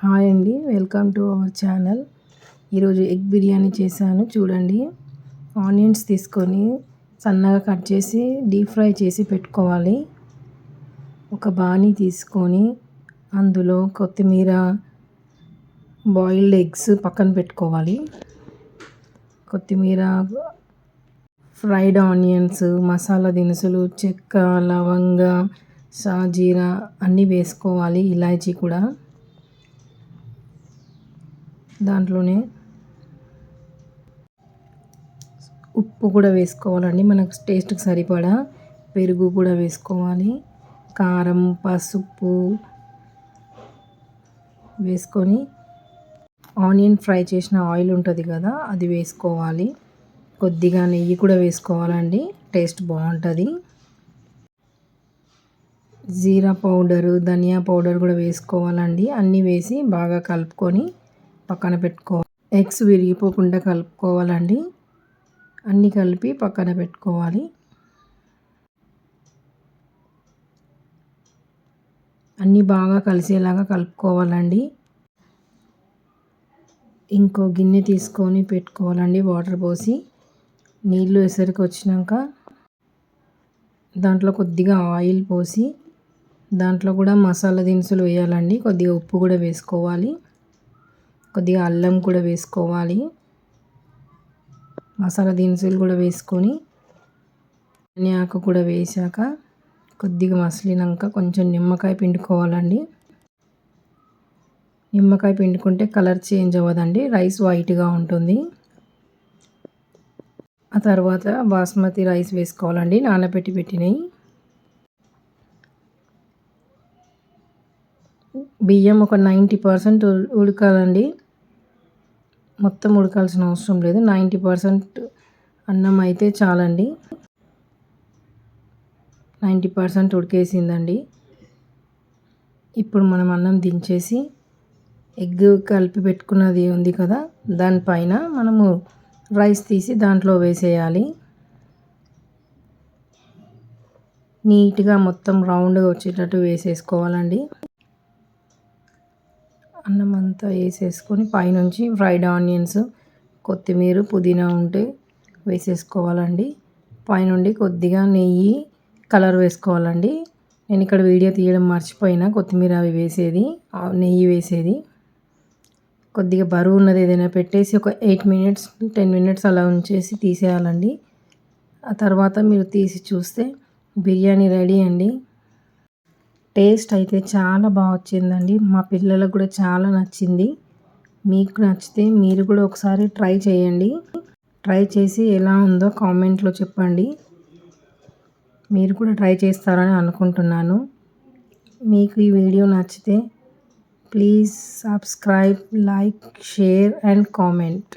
Hi అండి. Welcome to our channel. ఈరోజు egg biryani చేశాను. చూడండి. ఆనియన్స్ తీసుకొని సన్నగా కట్ చేసి డీప్ ఫ్రై చేసి పెట్టుకోవాలి. ఒక బాణీ తీసుకొని అందులో కొత్తిమీర బాయిల్డ్ ఎగ్స్ పక్కన పెట్టుకోవాలి. కొత్తిమీర ఫ్రైడ్ ఆనియన్స్ మసాలా దినుసులు చెక్క లవంగ షాజీరా అన్నీ వేసుకోవాలి. ఇలాచీ కూడా. దాంట్లోనే ఉప్పు కూడా వేసుకోవాలండి. మనకు టేస్ట్కి సరిపడా పెరుగు కూడా వేసుకోవాలి. కారం పసుపు వేసుకొని ఆనియన్ ఫ్రై చేసిన ఆయిల్ ఉంటుంది కదా అది వేసుకోవాలి. కొద్దిగా నెయ్యి కూడా వేసుకోవాలండి. టేస్ట్ బాగుంటుంది. జీరా పౌడరు ధనియా పౌడర్ కూడా వేసుకోవాలండి. అన్నీ వేసి బాగా కలుపుకొని పక్కన పెట్టుకోవాలి ఎగ్స్ విరిగిపోకుండా కలుపుకోవాలండి. అన్నీ కలిపి పక్కన పెట్టుకోవాలి. అన్నీ బాగా కలిసేలాగా కలుపుకోవాలండి. ఇంకో గిన్నె తీసుకొని పెట్టుకోవాలండి వాటర్ పోసి. నీళ్ళు ఎసరికి వచ్చినాక దాంట్లో కొద్దిగా ఆయిల్ పోసి దాంట్లో కూడా మసాలా దినుసులు వేయాలండి. కొద్దిగా ఉప్పు కూడా వేసుకోవాలి. కొద్దిగా అల్లం కూడా వేసుకోవాలి. మసాలా దినుసులు కూడా వేసుకొని ఆకు కూడా వేసాక కొద్దిగా మసిలినాక కొంచెం నిమ్మకాయ పిండుకోవాలండి. నిమ్మకాయ పిండుకుంటే కలర్ చేంజ్ అవ్వదండి రైస్ వైట్గా ఉంటుంది. ఆ తర్వాత బాస్మతి రైస్ వేసుకోవాలండి నానబెట్టి పెట్టినవి. బియ్యం ఒక నైంటీ పర్సెంట్ ఉడకాలండి. మొత్తం ఉడకాల్సిన అవసరం లేదు. నైంటీ పర్సెంట్ అన్నం అయితే చాలండి. నైంటీ పర్సెంట్ ఉడికేసిందండి. ఇప్పుడు మనం అన్నం దించేసి ఎగ్ కలిపి పెట్టుకున్నది ఉంది కదా దానిపైన మనము రైస్ తీసి దాంట్లో వేసేయాలి. నీట్గా మొత్తం రౌండ్గా వచ్చేటట్టు వేసేసుకోవాలండి. అన్నం అంతా వేసేసుకొని పైనుంచి ఫ్రైడ్ ఆనియన్స్ కొత్తిమీర పుదీనా ఉంటే వేసేసుకోవాలండి. పైనుండి కొద్దిగా నెయ్యి కలర్ వేసుకోవాలండి. నేను ఇక్కడ వీడియో తీయడం మర్చిపోయినా కొత్తిమీర అవి వేసేది నెయ్యి వేసేది. కొద్దిగా బరువు ఉన్నది ఏదైనా పెట్టేసి ఒక ఎయిట్ మినిట్స్ టెన్ మినిట్స్ అలా ఉంచేసి తీసేయాలండి. ఆ తర్వాత మీరు తీసి చూస్తే బిర్యానీ రెడీ అండి. టేస్ట్ అయితే చాలా బాగా వచ్చిందండి. మా పిల్లలకు కూడా చాలా నచ్చింది. మీకు నచ్చితే మీరు కూడా ఒకసారి ట్రై చేయండి. ట్రై చేసి ఎలా ఉందో కామెంట్లో చెప్పండి. మీరు కూడా ట్రై చేస్తారని అనుకుంటున్నాను. మీకు ఈ వీడియో నచ్చితే please subscribe like share and comment.